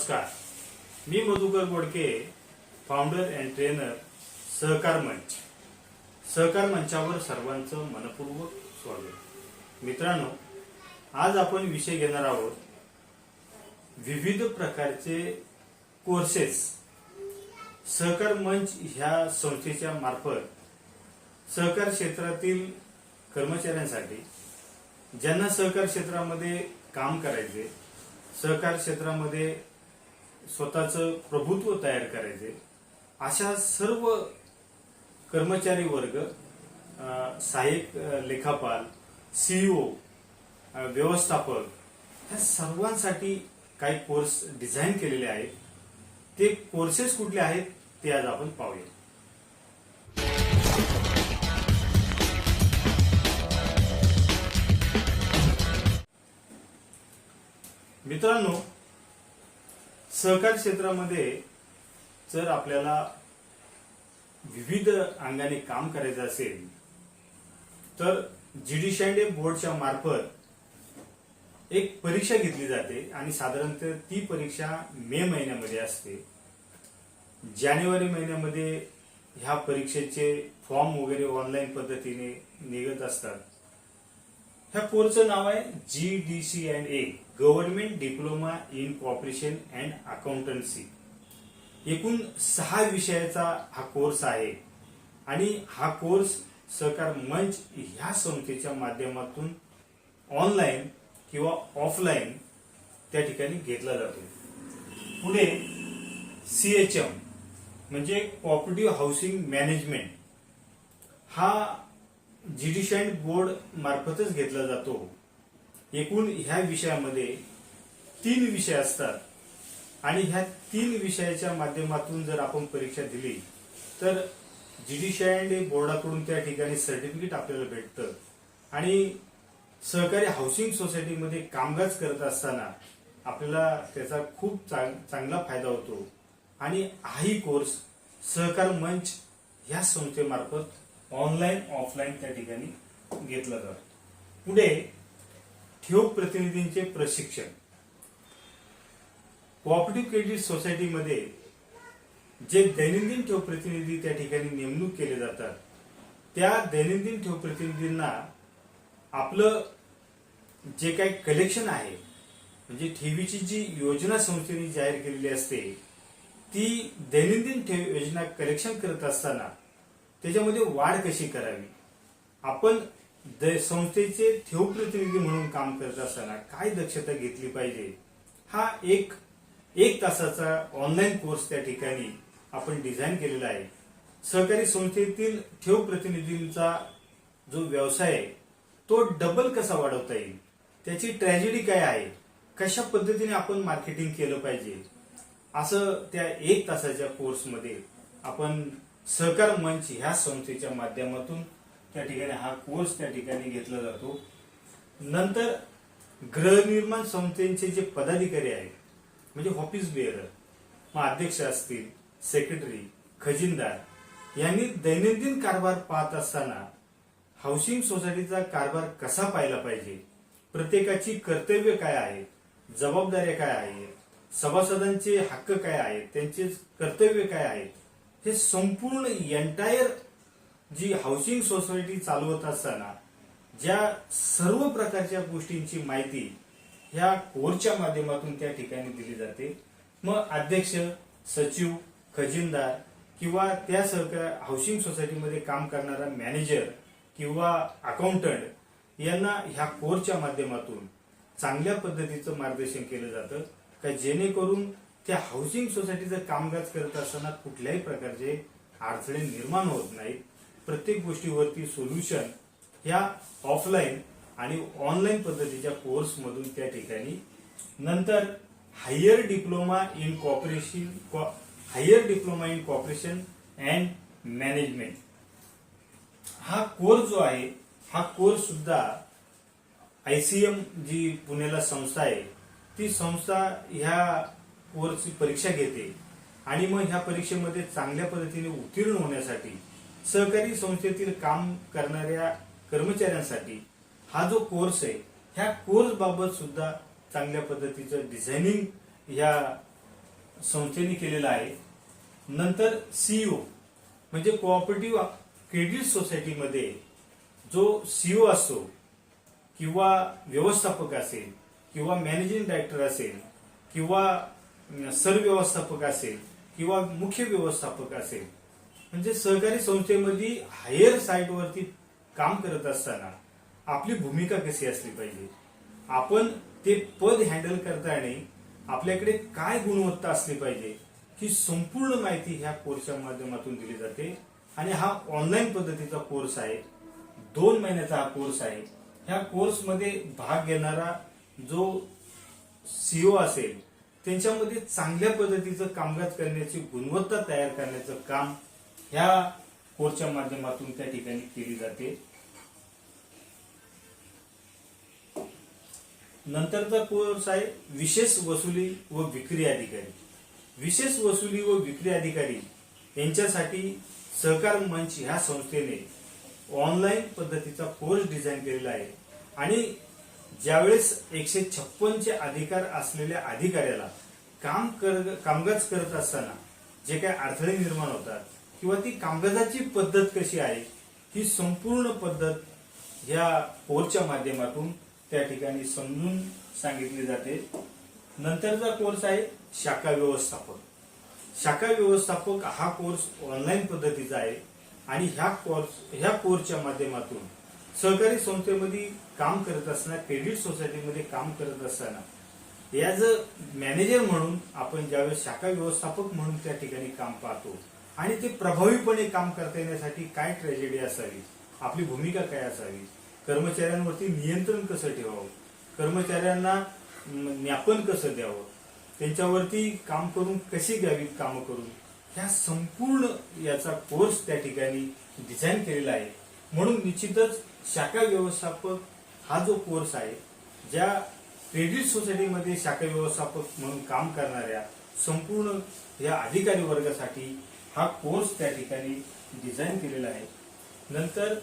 नमस्कार. मी Madhukar Godke founder and trainer Sahakar Manch. सहकार मंचावर सर्वांचं मनपूर्वक स्वागत. मित्रांनो आज आपण विषय घेणार आहोत विविध प्रकारचे कोर्सेस सहकार मंच ह्या संस्थेच्या मार्फत सहकार क्षेत्रातील कर्मचाऱ्यांसाठी ज्यांना सहकार क्षेत्रामध्ये काम करायचे सहकार क्षेत्रामध्ये स्वतःचं प्रभुत्व तयार करायचे. अशा सर्व कर्मचारी वर्ग सहाय्यक लेखापाल सीईओ व्यवस्थापक ह्या सर्वांसाठी काही कोर्स डिझाईन केलेले आहेत. ते कोर्सेस कुठले आहेत ते आज आपण पाहूया. मित्रांनो सहकार क्षेत्रामध्ये जर आपल्याला विविध अंगाने काम करायचं असेल तर जीडीशांडे बोर्डच्या मार्फत एक परीक्षा घेतली जाते आणि साधारणतः ती परीक्षा मे महिन्यामध्ये असते. जानेवारी महिन्यामध्ये ह्या परीक्षेचे फॉर्म वगैरे ऑनलाईन पद्धतीने निघत असतात. ह्या कोर्सचं नाव आहे G D C and A government diploma in cooperation and accountancy एकूण सहा विषयाचा हा कोर्स आहे. आणि हा कोर्स सहकार मंच ह्या संस्थेच्या माध्यमातून ऑनलाईन किंवा ऑफलाईन त्या ठिकाणी घेतला जातो. पुढे सीएचएम म्हणजे कॉपरेटिव्ह हाऊसिंग मॅनेजमेंट हा जीडीशाईन बोर्ड मार्फतच घेतला जातो. एकूण ह्या विषयामध्ये तीन विषय असतात. आणि ह्या तीन विषयाच्या माध्यमातून जर आपण परीक्षा दिली तर जीडीशाईन बोर्डाकडून त्या ठिकाणी सर्टिफिकेट आपल्याला भेटतं. आणि सहकारी हाऊसिंग सोसायटीमध्ये कामकाज करत असताना आपल्याला त्याचा खूप चांग- चांगला फायदा होतो. आणि हाही कोर्स सहकार मंच ह्या संस्थेमार्फत ऑनलाईन ऑफलाईन त्या ठिकाणी घेतला जातो. पुढे ठेव प्रतिनिधींचे प्रशिक्षण. कॉपरेटिव्ह क्रेडिट सोसायटीमध्ये जे दैनंदिन ठेव प्रतिनिधी त्या ठिकाणी नेमणूक केले जातात त्या दैनंदिन ठेव प्रतिनिधींना आपलं जे काही कलेक्शन आहे म्हणजे ठेवीची जी योजना संस्थेने जाहीर केलेली असते ती दैनंदिन ठेव योजना कलेक्शन करत असताना त्याच्यामध्ये वाढ कशी करावी? आपण द- संस्थेचे ठेव प्रतिनिधी म्हणून काम करत असताना काय दक्षता घेतली पाहिजे? हा एक एक तासाचा ऑनलाईन कोर्स त्या ठिकाणी आपण डिझाईन केलेला आहे. सहकारी संस्थेतील ठेव प्रतिनिधींचा जो व्यवसाय आहे तो डबल कसा वाढवता येईल? त्याची ट्रॅजेडी काय आहे? कशा पद्धतीने आपण मार्केटिंग केलं पाहिजे? असं त्या एक तासाच्या कोर्समध्ये आपण सहकार मंच ह्या संस्थेच्या माध्यमातून त्या ठिकाणी हा कोर्स त्या ठिकाणी घेतला जातो. नंतर गृहनिर्माण संस्थेचे जे पदाधिकारी आहेत म्हणजे ऑफिस बेअरर मग अध्यक्ष असतील सेक्रेटरी खजिनदार यांनी दैनंदिन कारभार पाहत असताना हाऊसिंग सोसायटीचा कारभार कसा पाहिला पाहिजे? प्रत्येकाची कर्तव्य काय आहेत जबाबदाऱ्या काय आहेत? सभासदांचे हक्क काय आहेत? त्यांचे कर्तव्य काय आहेत? हे संपूर्ण एंटायर जी हाऊसिंग सोसायटी चालवत असताना ज्या सर्व प्रकारच्या गोष्टींची माहिती ह्या कोरच्या माध्यमातून त्या ठिकाणी दिली जाते. मग अध्यक्ष सचिव खजिनदार किंवा त्या सहकार हाऊसिंग सोसायटीमध्ये काम करणारा मॅनेजर किंवा अकाउंटंट यांना ह्या कोरच्या माध्यमातून चांगल्या पद्धतीचं मार्गदर्शन केलं जातं. का जेणेकरून त्या हाऊसिंग सोसायटीचं कामकाज करत असताना कुठल्याही प्रकारचे अडचणी निर्माण होत नाहीत. प्रत्येक गोष्टीवरती सोल्युशन ह्या ऑफलाईन आणि ऑनलाईन पद्धतीच्या कोर्समधून त्या ठिकाणी. नंतर higher diploma in cooperation higher diploma in cooperation and management हा कोर्स जो आहे हा कोर्स सुद्धा आयसीएम जी पुण्याला संस्था आहे ती संस्था ह्या कोर्सची परीक्षा घेते आणि मग ह्या परीक्षेमध्ये चांगल्या पद्धतीने उत्तीर्ण होण्यासाठी सहकारी संस्थेतील काम करणाऱ्या कर्मचाऱ्यांसाठी हा जो कोर्स आहे ह्या कोर्स बाबत सुद्धा चांगल्या पद्धतीचं डिझायनिंग ह्या संस्थेने केलेला आहे. नंतर सीईओ म्हणजे कोऑपरेटिव्ह क्रेडिट सोसायटीमध्ये जो सीईओ असतो किंवा व्यवस्थापक असेल किंवा मॅनेजिंग डायरेक्टर असेल किंवा सरव्यवस्थापक असेल किंवा मुख्य व्यवस्थापक असेल म्हणजे सहकारी संस्थेमध्ये हायर साईटवरती काम करत असताना आपली भूमिका कशी असली पाहिजे? आपण ते पद हँडल करताना आपल्याकडे काय गुणवत्ता असली पाहिजे ही संपूर्ण माहिती ह्या कोर्सच्या माध्यमातून दिली जाते. आणि हा ऑनलाईन पद्धतीचा कोर्स आहे. दोन महिन्याचा हा कोर्स आहे. ह्या कोर्समध्ये भाग घेणारा जो सीओ असेल त्यांच्यामध्ये चांगल्या पद्धतीचं कामकाज करण्याची गुणवत्ता तयार करण्याचं काम ह्या कोर्सच्या माध्यमातून त्या ठिकाणी केली जाते. नंतरचा कोर्स आहे विशेष वसुली व विक्री अधिकारी. विशेष वसुली व विक्री अधिकारी यांच्यासाठी सहकार मंच ह्या संस्थेने ऑनलाईन पद्धतीचा कोर्स डिझाईन केलेला आहे. आणि ज्यावेळेस एकशे छप्पनचे अधिकार असलेल्या अधिकाऱ्याला काम कर कामकाज करत असताना जे काही अडथळे निर्माण होतात किंवा ती कामकाजाची पद्धत कशी आहे ही संपूर्ण पद्धत या कोर्सच्या माध्यमातून त्या ठिकाणी समजून सांगितली जाते. नंतरचा कोर्स आहे शाखा व्यवस्थापक. शाखा व्यवस्थापक हा कोर्स ऑनलाईन पद्धतीचा आहे आणि ह्या कोर्स ह्या कोर्सच्या माध्यमातून सहकारी संस्थेमध्ये काम करत असताना क्रेडिट सोसायटीमध्ये काम करत असताना ॲज अ मॅनेजर म्हणून आपण ज्यावेळेस शाखा व्यवस्थापक म्हणून त्या ठिकाणी काम पाहतो आणि ते प्रभावीपणे काम करता येण्यासाठी काय ट्रॅजेडी असावी? आपली भूमिका काय असावी? कर्मचाऱ्यांवरती नियंत्रण कसं ठेवावं? कर्मचाऱ्यांना ज्ञापन कसं द्यावं? त्यांच्यावरती काम करून कशी घ्यावीत कामं करून? ह्या संपूर्ण याचा कोर्स त्या ठिकाणी डिझाईन केलेला आहे. म्हणून निश्चितच शाखा व्यवस्थापक हा जो कोर्स आहे ज्या क्रेडिट सोसायटीमध्ये शाखा व्यवस्थापक म्हणून काम करणाऱ्या संपूर्ण या अधिकारी वर्गासाठी हा कोर्स त्या ठिकाणी डिझाईन केलेला आहे. नंतर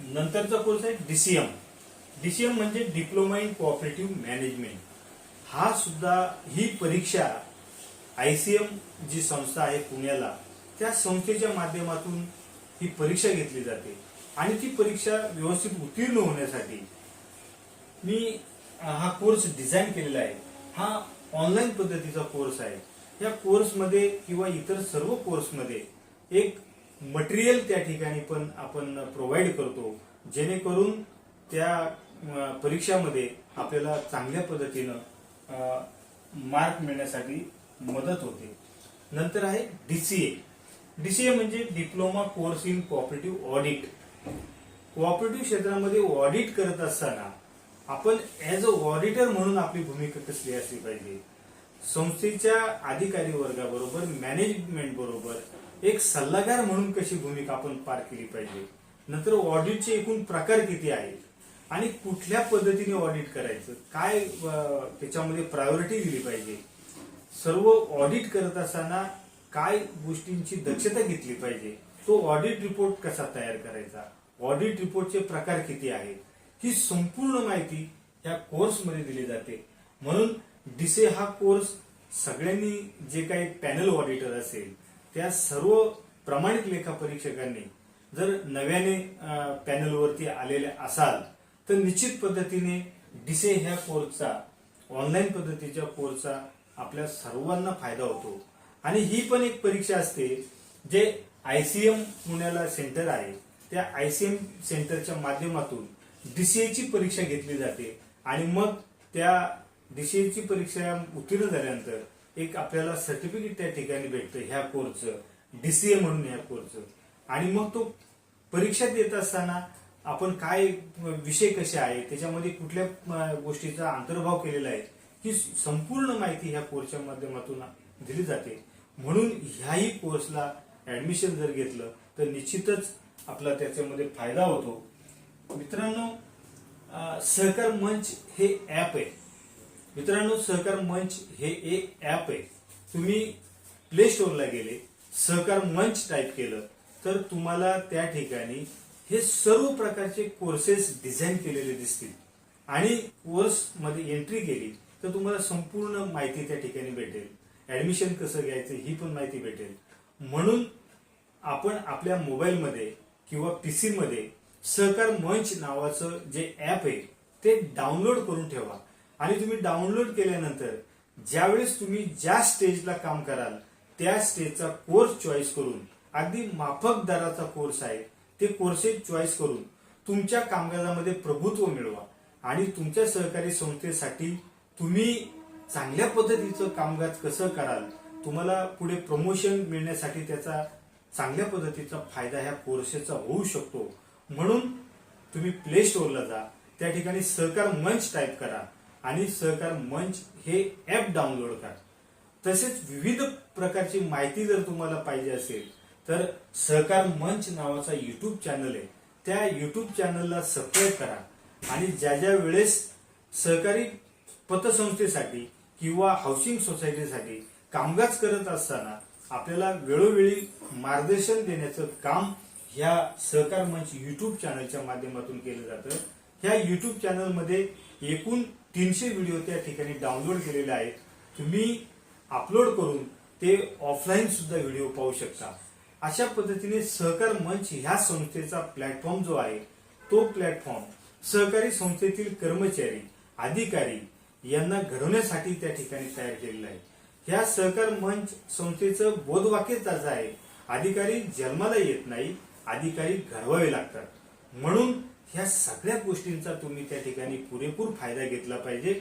नंतरचा कोर्स आहे डीसीएम डीसीएम म्हणजे डिप्लोमा इन कोऑपरेटिव्ह मॅनेजमेंट हा सुद्धा ही परीक्षा आयसीएम जी संस्था आहे पुण्याला त्या संस्थेच्या माध्यमातून ही परीक्षा घेतली जाते. आणि ती परीक्षा व्यवस्थित उत्तीर्ण होण्यासाठी मी हा कोर्स डिझाईन केलेला आहे. हा ऑनलाईन पद्धतीचा कोर्स आहे. या कोर्समध्ये किंवा इतर सर्व कोर्समध्ये एक मटेरियल त्या ठिकाणी पण आपण प्रोव्हाइड करतो जेणेकरून त्या परीक्षामध्ये आपल्याला चांगल्या पद्धतीनं मार्क मिळण्यासाठी मदत होते. नंतर आहे डीसीए डीसीए म्हणजे diploma course in cooperative audit. Cooperative क्षेत्रामध्ये ऑडिट करत असताना आपण ऍज अ ऑडिटर म्हणून आपली भूमिका कसली असली पाहिजे? संस्थेच्या अधिकारी वर्गाबरोबर मॅनेजमेंट बरोबर एक सल्लागार म्हणून कशी भूमिका आपण पार केली पाहिजे? नंतर ऑडिटचे एकूण प्रकार किती आहेत? आणि कुठल्या पद्धतीने ऑडिट करायचं? काय त्याच्यामध्ये प्रायोरिटी दिली पाहिजे? सर्व ऑडिट करत असताना काय गोष्टींची दक्षता घेतली पाहिजे? तो ऑडिट रिपोर्ट कसा तयार करायचा? ऑडिट रिपोर्टचे प्रकार किती आहेत? ही संपूर्ण माहिती या कोर्समध्ये दिली जाते. म्हणून डिसे हा कोर्स सगळ्यांनी जे काही पॅनल ऑडिटर असेल त्या सर्व प्रमाणित लेखा परीक्षकांनी जर नव्याने पॅनलवरती आलेले असाल तर निश्चित पद्धतीने डिसे ह्या कोर्सचा ऑनलाईन पद्धतीच्या कोर्सचा आपल्या सर्वांना फायदा होतो. आणि ही पण एक परीक्षा असते जे आयसीएम पुण्याला सेंटर आहे. त्या आयसीएम सेंटरच्या माध्यमातून डीसीएची परीक्षा घेतली जाते. आणि मग त्या डीसीएची परीक्षा उत्तीर्ण झाल्यानंतर एक आपल्याला सर्टिफिकेट त्या ठिकाणी भेटतं ह्या कोर्सचं डीसीए म्हणून ह्या कोर्सचं आणि मग तो परीक्षा देत असताना आपण काय विषय कसे आहे त्याच्यामध्ये कुठल्या गोष्टीचा अंतर्भाव केलेला आहे ही संपूर्ण माहिती ह्या कोर्सच्या माध्यमातून दिली जाते. म्हणून ह्याही कोर्सला ऍडमिशन जर घेतलं तर निश्चितच आपला त्याच्यामध्ये फायदा होतो. मित्रांनो सहकार मंच हे ऍप आहे. मित्रांनो सहकार मंच हे एक ऍप आहे. तुम्ही प्ले स्टोरला गेले सहकार मंच टाईप केलं तर तुम्हाला त्या ठिकाणी हे सर्व प्रकारचे कोर्सेस डिझाईन केलेले दिसतील. आणि कोर्समध्ये एंट्री केली तर तुम्हाला संपूर्ण माहिती त्या ठिकाणी भेटेल. ऍडमिशन कसं घ्यायचं ही पण माहिती भेटेल. म्हणून आपण आपल्या मोबाईलमध्ये किंवा पीसी मध्ये सहकार मंच नावाचं जे ऍप आहे ते डाउनलोड करून ठेवा. आणि तुम्ही डाउनलोड केल्यानंतर ज्यावेळेस तुम्ही ज्या स्टेजला काम कराल त्या स्टेजचा कोर्स चॉईस करून अगदी माफक दराचा कोर्स आहे ते कोर्सेस चॉईस करून तुमच्या कामकाजामध्ये प्रभुत्व मिळवा. आणि तुमच्या सहकारी संस्थेसाठी तुम्ही चांगल्या पद्धतीचं कामकाज कसं कराल तुम्हाला पुढे प्रमोशन मिळण्यासाठी त्याचा चांगल्या पद्धतीचा फायदा ह्या कोर्सेसचा होऊ शकतो. म्हणून तुम्ही प्ले स्टोअरला जा. त्या ठिकाणी सहकार मंच टाईप करा आणि सहकार मंच हे ऍप डाउनलोड करा. तसेच विविध प्रकारची माहिती जर तुम्हाला पाहिजे असेल तर सहकार मंच नावाचा युट्यूब चॅनल आहे. त्या युट्यूब चॅनलला सबस्क्राईब करा. आणि ज्या ज्या वेळेस सहकारी पतसंस्थेसाठी किंवा हाऊसिंग सोसायटीसाठी कामकाज करत असताना आपल्याला वेळोवेळी मार्गदर्शन देण्याचं काम ह्या सहकार मंच युट्यूब चॅनलच्या माध्यमातून केलं जातं. ह्या युट्यूब चॅनलमध्ये एकूण तीनशे व्हिडिओ त्या ठिकाणी डाउनलोड केलेले आहेत. तुम्ही अपलोड करून ते ऑफलाईन सुद्धा व्हिडिओ पाहू शकता. अशा पद्धतीने सहकार मंच ह्या संस्थेचा प्लॅटफॉर्म जो आहे तो प्लॅटफॉर्म सहकारी संस्थेतील कर्मचारी अधिकारी यांना घडवण्यासाठी त्या ठिकाणी तयार केलेला आहे. ह्या सहकार मंच संस्थेचं बोधवाक्यच असं आहे अधिकारी जन्माला येत नाही अधिकारी घडवावे लागतात. म्हणून ह्या सगळ्या गोष्टींचा तुम्ही त्या ठिकाणी पुरेपूर फायदा घेतला पाहिजे.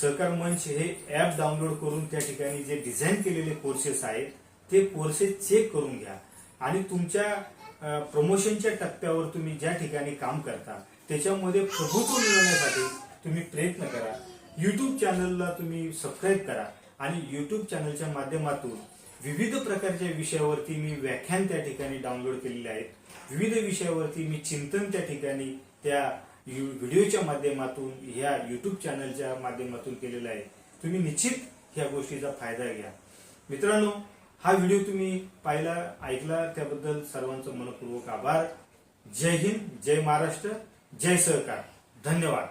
सहकार मंच हे ऍप डाउनलोड करून त्या ठिकाणी जे डिझाईन केलेले कोर्सेस आहेत ते कोर्सेस चेक करून घ्या. आणि तुमच्या प्रमोशनच्या टप्प्यावर तुम्ही ज्या ठिकाणी काम करता त्याच्यामध्ये प्रभुत्व मिळवण्यासाठी तुम्ही प्रयत्न करा. युट्यूब चॅनलला तुम्ही सबस्क्राईब करा. आणि युट्यूब चॅनलच्या माध्यमातून विविध प्रकारच्या विषयावरती मी व्याख्यान त्या ठिकाणी डाउनलोड केलेले आहेत. विविध विषयावरती मी चिंतन त्या ठिकाणी त्या व्हिडिओच्या माध्यमातून ह्या युट्यूब चॅनलच्या माध्यमातून केलेलं आहे. तुम्ही निश्चित ह्या गोष्टीचा फायदा घ्या. मित्रांनो हा व्हिडिओ तुम्ही पाहिला ऐकला त्याबद्दल सर्वांचं मनपूर्वक आभार. जय हिंद जय महाराष्ट्र जय सहकार. धन्यवाद.